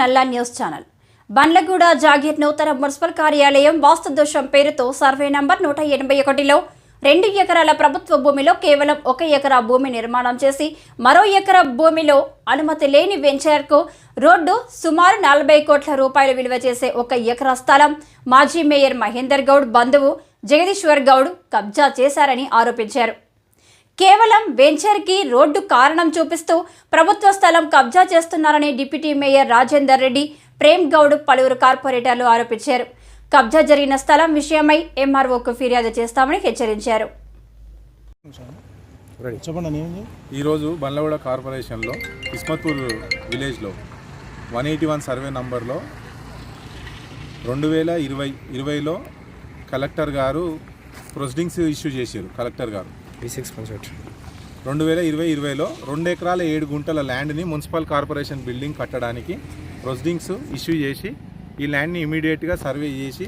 నల్లా news channel. Bandlaguda Jagir నూతన municipal కార్యాలయం వాస్తుదోషం పేరుతో సర్వే నంబర్ నూట ఎనభై ఒకటిలో రెండు ఎకరాల ప్రభుత్వ భూమిలో కేవలం ఒక ఎకరా భూమి నిర్మాణం చేసి మరో ఎకరా భూమిలో అనుమతి లేని వెంచర్కు రోడ్డు సుమారు నలభై కోట్ల రూపాయలు విలువ చేసే ఒక ఎకరా స్థలం మాజీ మేయర్ మహేందర్ గౌడ్ బంధువు జగదీశ్వర్ గౌడ్ కబ్జా చేశారని ఆరోపించారు. కేవలం వెంచర్కి రోడ్డు కారణం చూపిస్తూ ప్రభుత్వ స్థలం కబ్జా చేస్తున్నారని డిప్యూటీ మేయర్ రాజేందర్ రెడ్డి ప్రేమ్ గౌడ్ పలువురు కార్పొరేటర్లు ఆరోపించారు. కబ్జా జరిగిన స్థలం విషయమై ఎంఆర్ఓకు ఫిర్యాదు చేస్తామని హెచ్చరించారు. ఈరోజు బండ్లగూడ కార్పొరేషన్లో ఇస్మత్పూర్ విలేజ్లో వన్ ఎయిటీ వన్ సర్వే నంబర్లో రెండు వేల ఇరవై ఇరవైలో కలెక్టర్ గారు ప్రొసీడింగ్స్ ఇష్యూ చేశారు కలెక్టర్ గారు. బీ సిక్స్ పంచాయత్ రెండు వేల ఇరవై ఇరవైలో రెండు ఎకరాల ఏడు గుంటల ల్యాండ్ని మున్సిపల్ కార్పొరేషన్ బిల్డింగ్ కట్టడానికి ప్రొసీడింగ్స్ ఇష్యూ చేసి ఈ ల్యాండ్ని ఇమీడియట్గా సర్వే చేసి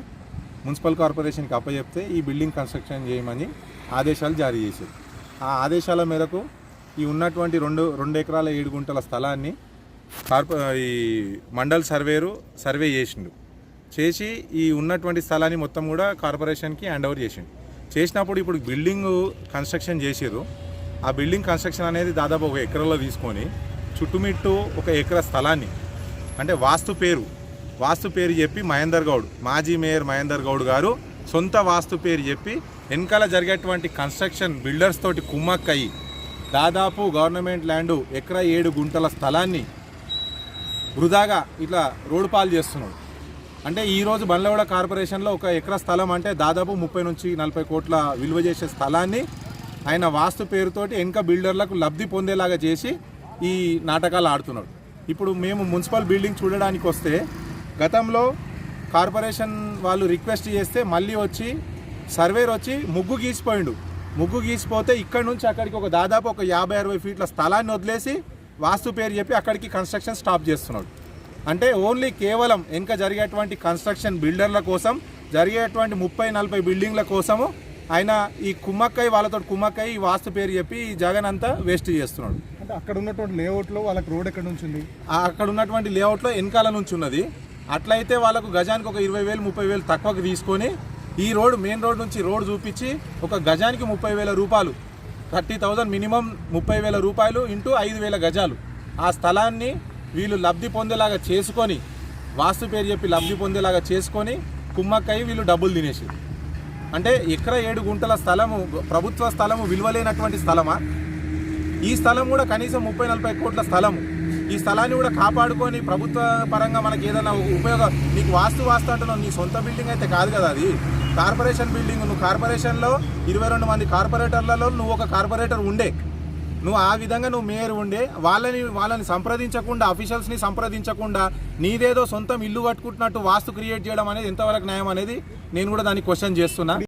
మున్సిపల్ కార్పొరేషన్కి అప్పచెప్తే ఈ బిల్డింగ్ కన్స్ట్రక్షన్ చేయమని ఆదేశాలు జారీ చేశారు. ఆ ఆదేశాల మేరకు ఈ ఉన్నటువంటి రెండు రెండు ఎకరాల ఏడు గుంటల స్థలాన్ని కార్పొ ఈ మండల్ సర్వేరు సర్వే చేసిండు. చేసి ఈ ఉన్నటువంటి స్థలాన్ని మొత్తం కూడా కార్పొరేషన్కి హ్యాండ్ ఓవర్ చేసిండు. చేసినప్పుడు ఇప్పుడు బిల్డింగ్ కన్స్ట్రక్షన్ చేసిర్రు. ఆ బిల్డింగ్ కన్స్ట్రక్షన్ అనేది దాదాపు ఒక ఎకరంలో తీసుకొని చుట్టుమిట్టు ఒక ఎకరా స్థలాన్ని అంటే వాస్తు పేరు వాస్తు పేరు చెప్పి మహేందర్ గౌడ్ మాజీ మేయర్ మహేందర్ గౌడ్ గారు సొంత వాస్తు పేరు చెప్పి వెనకాల జరిగేటువంటి కన్స్ట్రక్షన్ బిల్డర్స్ తోటి కుమ్మక్కయ్యి దాదాపు గవర్నమెంట్ ల్యాండ్ ఎకరా ఏడు గుంటల స్థలాన్ని వృధాగా ఇట్లా రోడ్డు పాలు చేస్తున్నాడు. అంటే ఈరోజు బండ్లవాడ కార్పొరేషన్లో ఒక ఎకరా స్థలం అంటే దాదాపు ముప్పై నుంచి నలభై కోట్ల విలువ చేసే స్థలాన్ని ఆయన వాస్తు పేరుతోటి వెనక బిల్డర్లకు లబ్ధి పొందేలాగా చేసి ఈ నాటకాలు ఆడుతున్నాడు. ఇప్పుడు మేము మున్సిపల్ బిల్డింగ్ చూడడానికి వస్తే గతంలో కార్పొరేషన్ వాళ్ళు రిక్వెస్ట్ చేస్తే మళ్ళీ వచ్చి సర్వేర్ వచ్చి ముగ్గు గీసిపోయిండు. ముగ్గు గీసిపోతే ఇక్కడ నుంచి అక్కడికి ఒక దాదాపు ఒక యాభై అరవై ఫీట్ల స్థలాన్ని వదిలేసి వాస్తు పేరు చెప్పి అక్కడికి కన్స్ట్రక్షన్ స్టాప్ చేస్తున్నాడు. అంటే ఓన్లీ కేవలం ఇంకా జరిగేటువంటి కన్స్ట్రక్షన్ బిల్డర్ల కోసం జరిగేటువంటి ముప్పై నలభై బిల్డింగ్ల కోసము ఆయన ఈ కుమ్మక్కయ్య వాళ్ళతో కుమ్మక్కయ్య ఈ వాస్తు పేరు చెప్పి ఈ జగన్ అంతా వేస్ట్ చేస్తున్నాడు. అంటే అక్కడ ఉన్నటువంటి లేఅవుట్లో వాళ్ళకి రోడ్ ఎక్కడ నుంచి ఉంది? అక్కడ ఉన్నటువంటి లేఅవుట్లో వెనకాల నుంచి ఉన్నది. అట్లయితే వాళ్ళకు గజానికి ఒక ఇరవై వేలు ముప్పై వేలు తక్కువకి తీసుకొని ఈ రోడ్ మెయిన్ రోడ్ నుంచి రోడ్ చూపించి ఒక గజానికి ముప్పై వేల రూపాయలు థర్టీ థౌజండ్ మినిమం ముప్పై వేల రూపాయలు ఇంటూ ఐదు వేల గజాలు. ఆ స్థలాన్ని వీళ్ళు లబ్ధి పొందేలాగా చేసుకొని వాస్తు పేరు చెప్పి లబ్ధి పొందేలాగా చేసుకొని కుమ్మక్కయ్యి వీళ్ళు డబ్బులు తినేసి అంటే ఎకర ఏడు గుంటల స్థలము ప్రభుత్వ స్థలము విలువలేనటువంటి స్థలమా? ఈ స్థలం కూడా కనీసం ముప్పై నలభై కోట్ల స్థలము. ఈ స్థలాన్ని కూడా కాపాడుకొని ప్రభుత్వ పరంగా మనకి ఏదైనా ఉపయోగం నీకు వాస్తు వాస్తు అంటున్నావు నీ సొంత బిల్డింగ్ అయితే కాదు కదా అది. కార్పొరేషన్ బిల్డింగ్ నువ్వు కార్పొరేషన్లో ఇరవై రెండు మంది కార్పొరేటర్లలో నువ్వు ఒక కార్పొరేటర్ ఉండే. నువ్వు ఆ విధంగా నువ్వు మేయర్ ఉండే వాళ్ళని వాళ్ళని సంప్రదించకుండా అఫీషియల్స్ని సంప్రదించకుండా నీదేదో సొంతం ఇల్లు కట్టుకుంటున్నట్టు వాస్తు క్రియేట్ చేయడం అనేది ఎంతవరకు న్యాయం అనేది నేను కూడా దాన్ని క్వశ్చన్ చేస్తున్నా.